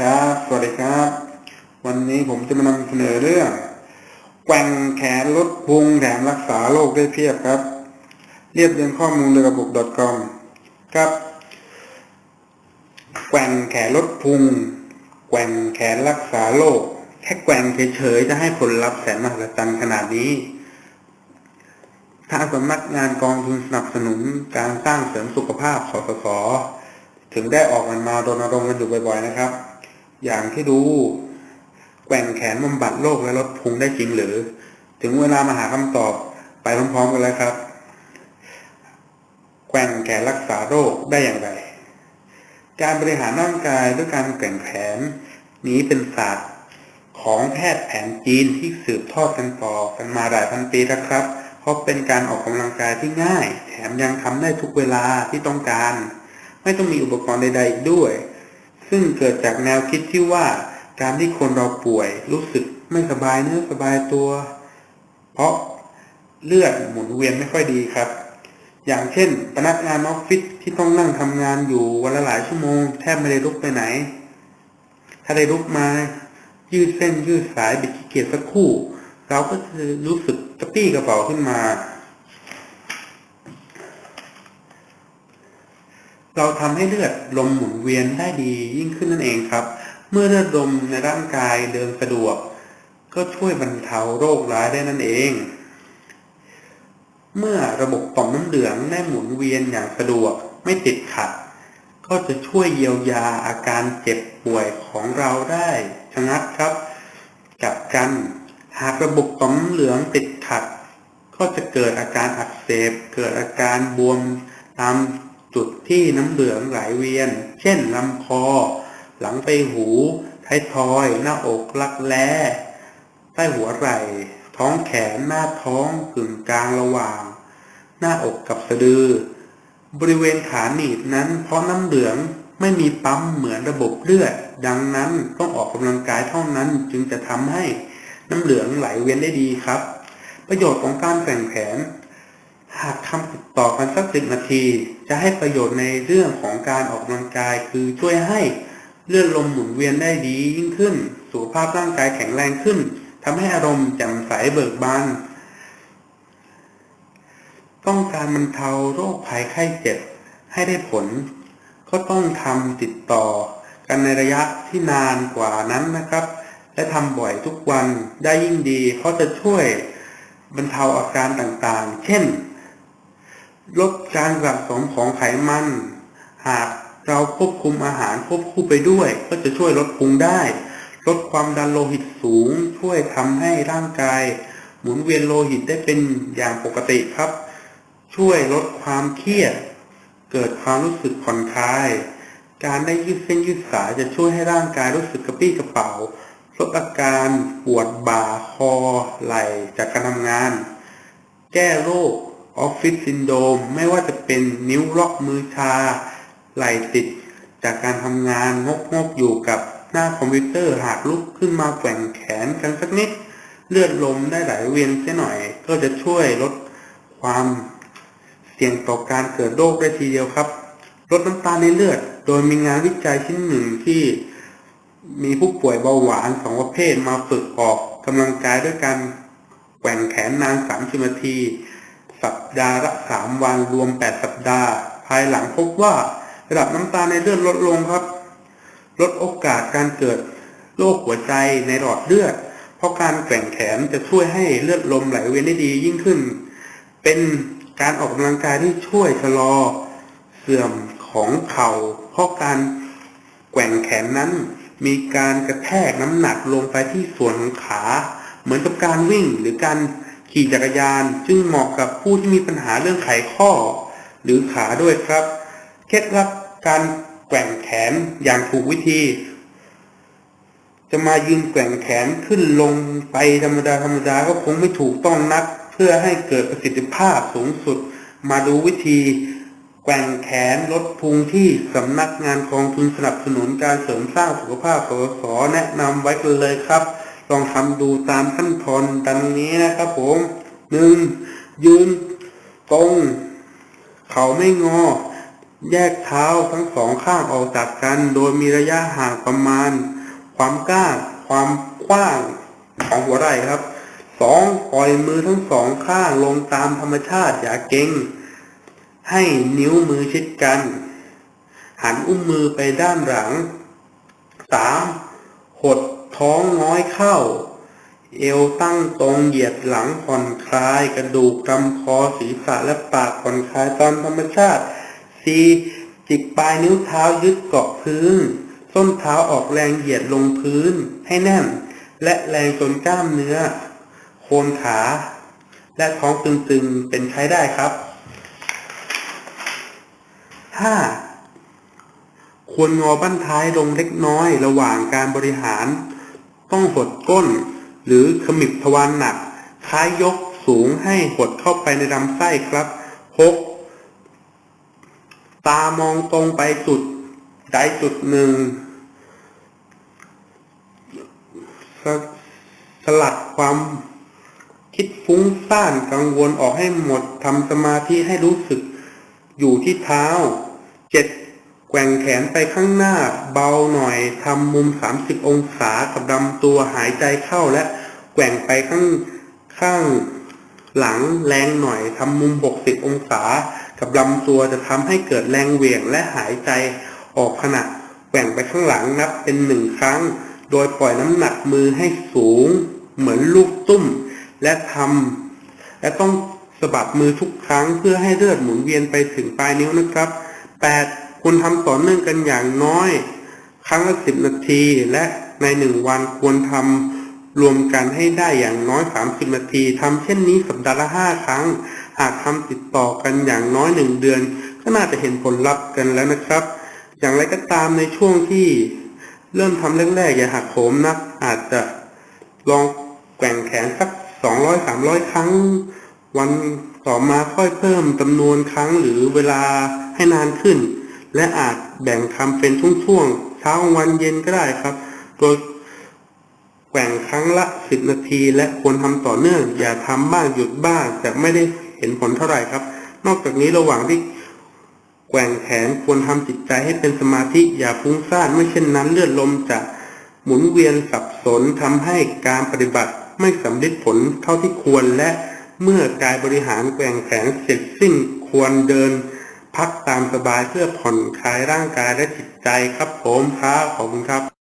ครับ สวัสดีครับ วันนี้ผมจะมานำเสนอเรื่อง แกว่งแขนลดพุงแถมรักษาโรคได้เพียบครับ เรียบเรียงข้อมูลเลยกับบุก .com ครับ แกว่งแขนลดพุง แกว่งแขนรักษาโรคแค่แกว่งเฉยๆจะให้ผลลัพธ์แสนมหัศจรรย์ขนาดนี้ทางสำนักงานกองทุนสนับสนุนการสร้างเสริมสุขภาพสสส ถึงได้ออกมันมารณรงค์กันอยู่บ่อยๆนะครับ อย่างที่ดูแกว่งแขนบำบัดโรคและลดพุงได้จริงหรือ ถึงเวลามาหาคำตอบไปพร้อมๆกันแล้วครับ แกว่งแขนรักษาโรคได้อย่างไร การบริหารร่างกายด้วยการแกว่งแขนนี้เป็นศาสตร์ของแพทย์แผนจีนที่สืบทอดกันต่อกันมาหลายพันปีแล้วครับ เพราะเป็นการออกกำลังกายที่ง่าย แถมยังทำได้ทุกเวลาที่ต้องการ ไม่ต้องมีอุปกรณ์ใดๆอีกด้วย ซึ่งเกิดจากแนวคิดที่ว่าการที่คนเราป่วยรู้สึกไม่สบายเนื้อสบายตัว เพราะเลือดหมุนเวียนไม่ค่อยดีครับ อย่างเช่น พนักงานออฟฟิศที่ต้องนั่งทำงานอยู่วันละหลายชั่วโมงแทบไม่ได้ลุกไปไหน ถ้าได้ลุกมา ยืดเส้นยืดสายบิดขี้เกียจสักคู่ เราก็จะรู้สึกกระปี้กระเป๋าขึ้นมา เราทำให้เลือดลมหมุนเวียนได้ดียิ่งขึ้นนั่นเองครับ เมื่อเลือดลมในร่างกายเดินสะดวก ก็ช่วยบรรเทาโรคร้ายได้นั่นเอง เมื่อระบบต่อมน้ำเหลืองได้หมุนเวียนอย่างสะดวกไม่ติดขัด ก็จะช่วยเยียวยาอาการเจ็บป่วยของเราได้ชะงัดครับกับกันหากระบบต่อมน้ำเหลืองติดขัด ก็จะเกิดอาการอักเสบ เกิดอาการบวมตาม จุดที่น้ำเหลืองไหลเวียน เช่นลำคอ หลังไปหูท้ายทอย หน้าอกรักแร้ใต้หัวไหล่ ท้องแขนหน้าท้องกึ่งกลางระหว่าง หน้าอกกับสะดือ บริเวณขาหนีบนั้น เพราะน้ำเหลืองไม่มีปั๊มเหมือนระบบเลือด ดังนั้นต้องออกกำลังกายเท่านั้นจึงจะทำให้น้ำเหลืองไหลเวียนได้ดีครับ ประโยชน์ของการแข่งแขน หากทำติดต่อกันสักสิบนาที จะให้ประโยชน์ในเรื่องของการออกกำลังกายคือช่วยให้เลือดลมหมุนเวียนได้ดียิ่งขึ้น สุขภาพร่างกายแข็งแรงขึ้นทำให้อารมณ์แจ่มใสเบิกบานต้องการบรรเทาโรคภัยไข้เจ็บให้ได้ผล ก็ต้องทำติดต่อกันในระยะที่นานกว่านั้นนะครับ และทำบ่อยทุกวันได้ยิ่งดี เพราะจะช่วยบรรเทาอาการต่างๆ เช่น ลดการสะสมของไขมัน หากเราควบคุมอาหารควบคู่ไปด้วย ก็จะช่วยลดพุงได้ ลดความดันโลหิตสูง ช่วยทำให้ร่างกาย หมุนเวียนโลหิตได้เป็นอย่างปกติครับ ช่วยลดความเครียด เกิดความรู้สึกผ่อนคลาย การได้ยืดเส้นยืดสายจะช่วยให้ร่างกายรู้สึกกระปี้กระเป๋าลดอาการปวดบ่าคอไหล่จากการทำงาน แก้โรค ออฟฟิศซินโดมไม่ว่าจะเป็นนิ้วล็อกมือชา ไหล่ติด จากการทำงานงกงกอยู่กับหน้าคอมพิวเตอร์หากลุกขึ้นมาแกว่งแขนกันสักนิด เลือดลมได้ไหลเวียนเสียหน่อย ก็จะช่วยลดความเสี่ยงต่อการเกิดโรคได้ทีเดียวครับ ลดน้ำตาลในเลือด โดยมีงานวิจัยชิ้นหนึ่งที่มีผู้ป่วยเบาหวานสองประเภทมาฝึกออกกำลังกายด้วยการแกว่งแขนนาน 30 นาที สัปดาห์ละ3วันรวม8สัปดาห์ ภายหลังพบว่าระดับน้ำตาลในเลือดลดลงครับ ลดโอกาสการเกิดโรคหัวใจในหลอดเลือด เพราะการแกว่งแขนจะช่วยให้เลือดลมไหลเวียนได้ดียิ่งขึ้น เป็นการออกกำลังกายที่ช่วยชะลอเสื่อมของเข่าเพราะการแกว่งแขนนั้น มีการกระแทกน้ำหนักลงไปที่ส่วนของขา เหมือนกับการวิ่งหรือการ ขี่จักรยานซึ่งเหมาะกับผู้ที่มีปัญหาเรื่องไขข้อ หรือขาด้วยครับ เคล็ดลับการแกว่งแขนอย่างถูกวิธี จะมายืนแกว่งแขนขึ้นลงไปธรรมดาธรรมดาก็คงไม่ถูกต้องนัก เพื่อให้เกิดประสิทธิภาพสูงสุด มาดูวิธี แกว่งแขนลดพุงที่สำนักงานกองทุนสนับสนุนการเสริมสร้างสุขภาพสสแนะนำไว้กันเลยครับ ลองทำดูตามขั้นตอนดังนี้นะครับผมหนึ่งยืนตรง เขาไม่งอ แยกเท้าทั้งสองข้างออกจากกัน โดยมีระยะห่างประมาณ ความก้าความกว้างของหัวไหล่ครับสองปล่อยมือทั้งสองข้างลงตามธรรมชาติอย่าเก่ง ให้นิ้วมือชิดกัน หันอุ้งมือไปด้านหลังสามหด ท้องน้อยเข้า เอวตั้งตรงเหยียดหลังผ่อนคลาย กระดูกลำคอศีรษะและปากผ่อนคลายตามธรรมชาติ 4. จิกปลายนิ้วเท้ายึดเกาะพื้น ส้นเท้าออกแรงเหยียดลงพื้นให้แน่น และแรงจนกล้ามเนื้อ โคนขา และท้องตึงๆเป็นใช้ได้ครับ 5. ควรงอบั้นท้ายลงเล็กน้อยระหว่างการบริหาร ต้องหดก้น หรือขมิบทวารหนัก คล้ายยกสูงให้หดเข้าไปในลำไส้ครับ 6. ตามองตรงไปจุดใดจุดหนึ่งสสลัดความคิดฟุ้งซ่านกังวลออกให้หมดทำสมาธิให้รู้สึกอยู่ที่เท้า 7. แกว่งแขนไปข้างหน้าเบาหน่อยทำมุม 30 องศากับลำตัวหายใจเข้าและแกว่งไปข้างข้างหลังแรงหน่อยทำมุม 60 องศา กับลำตัวจะทำให้เกิดแรงเหวี่ยงและหายใจออกขณะแกว่งไปข้างหลังนับเป็นหนึ่งครั้ง โดยปล่อยน้ำหนักมือให้สูง เหมือนลูกตุ้ม และทำและต้องสะบัดมือทุกครั้งเพื่อให้เลือดหมุนเวียนไปถึงปลายนิ้วนะครับ 8. คุณทำต่อเนื่องกันอย่างน้อย ครั้งละ10นาที และในหนึ่งวันควรทำรวมกันให้ได้อย่างน้อย 30 นาทีทำเช่นนี้สัปดาห์ละ5ครั้ง หากทำติดต่อกันอย่างน้อย1เดือน ก็น่าจะเห็นผลลัพธ์กันแล้วนะครับ อย่างไรก็ตามในช่วงที่ เริ่มทำแรกๆอย่าหักโหมนัก อาจจะลองแกว่งแขนสัก 200-300 ครั้ง วันต่อมาค่อยเพิ่มจำนวนครั้งหรือเวลาให้นานขึ้น และอาจแบ่งทำเป็นช่วงๆเช้าวันเย็นก็ได้ครับ โดยแกว่งครั้งละ 10 นาที และควรทำต่อเนื่อง อย่าทำบ้างหยุดบ้างจะไม่ได้เห็นผลเท่าไหร่ครับ นอกจากนี้ระหว่างที่แกว่งแขนควรทำจิตใจให้เป็นสมาธิอย่าฟุ้งซ่านไม่เช่นนั้นเลือดลมจะหมุนเวียนสับสนทำให้การปฏิบัติไม่สำเร็จผลเท่าที่ควรและเมื่อกายบริหารแกว่งแขนเสร็จสิ้นควรเดิน พักตามสบายเพื่อผ่อนคลายร่างกายและจิตใจครับผมครับขอบคุณครับ